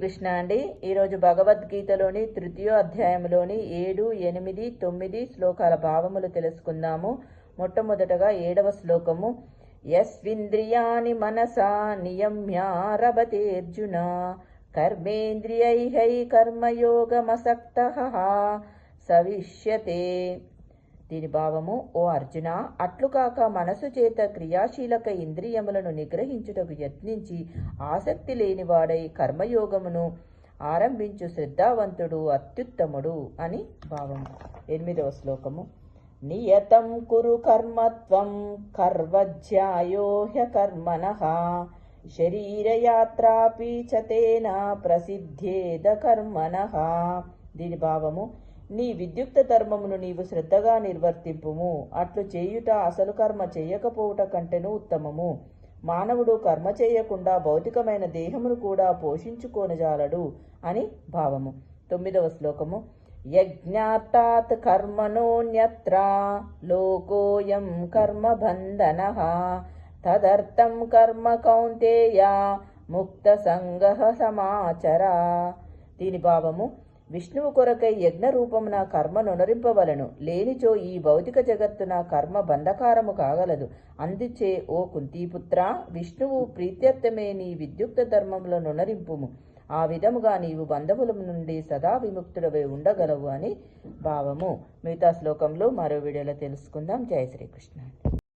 కృష్ణ అండి. ఈరోజు భగవద్గీతలోని తృతీయ అధ్యాయంలోని ఏడు ఎనిమిది తొమ్మిది శ్లోకాల భావములు తెలుసుకుందాము. మొట్టమొదటగా ఏడవ శ్లోకము. యస్వింద్రియాని మనసా నియమ్యారభతేర్జున కర్మేంద్రియై కర్మయోగమసక్త సవిష్యతే. దీని భావము ఓ అర్జున! అట్లుకాక మనసు చేత క్రియాశీలక ఇంద్రియములను నిగ్రహించుటకు యత్నించి ఆసక్తి లేనివాడై కర్మయోగమును ఆరంభించు శ్రద్ధావంతుడు అత్యుత్తముడు అని భావము. ఎనిమిదవ శ్లోకము. నియతం కురు కర్మత్వం కర్వజ్యాయో హ్యకర్మణ శరీరయాత్రాపి చతేన ప్రసిద్ధేద కర్మణ దీని భావము నీ విద్యుక్త ధర్మమును నీవు శ్రద్ధగా నిర్వర్తింపుము. అట్లు చేయుట అసలు కర్మ చేయకపోవుట కంటెను ఉత్తమము. మానవుడు కర్మ చేయకుండా భౌతికమైన దేహమును కూడా పోషించుకోనజాలడు అని భావము. తొమ్మిదవ శ్లోకము. యజ్ఞాతాత్ కర్మణోన్యత్ర లోకోయం కర్మబంధన. తదర్థం కర్మ కౌంతేయ ముక్త సంగ సమాచర. దీని భావము. విష్ణువు కొరకై యజ్ఞ రూపమున కర్మ నొనరింపవలను. లేనిచో ఈ భౌతిక జగత్తున కర్మ బంధకారము కాగలదు. అందుచే ఓ కుంతీపుత్ర విష్ణువు ప్రీత్యర్థమే నీ విద్యుక్త ధర్మంలో నొనరింపుము. ఆ విధముగా నీవు బంధముల నుండి సదా విముక్తుడవై ఉండగలవు అని భావము. మిగతా శ్లోకంలో మరో వీడియోలో తెలుసుకుందాం. జయ శ్రీకృష్ణ.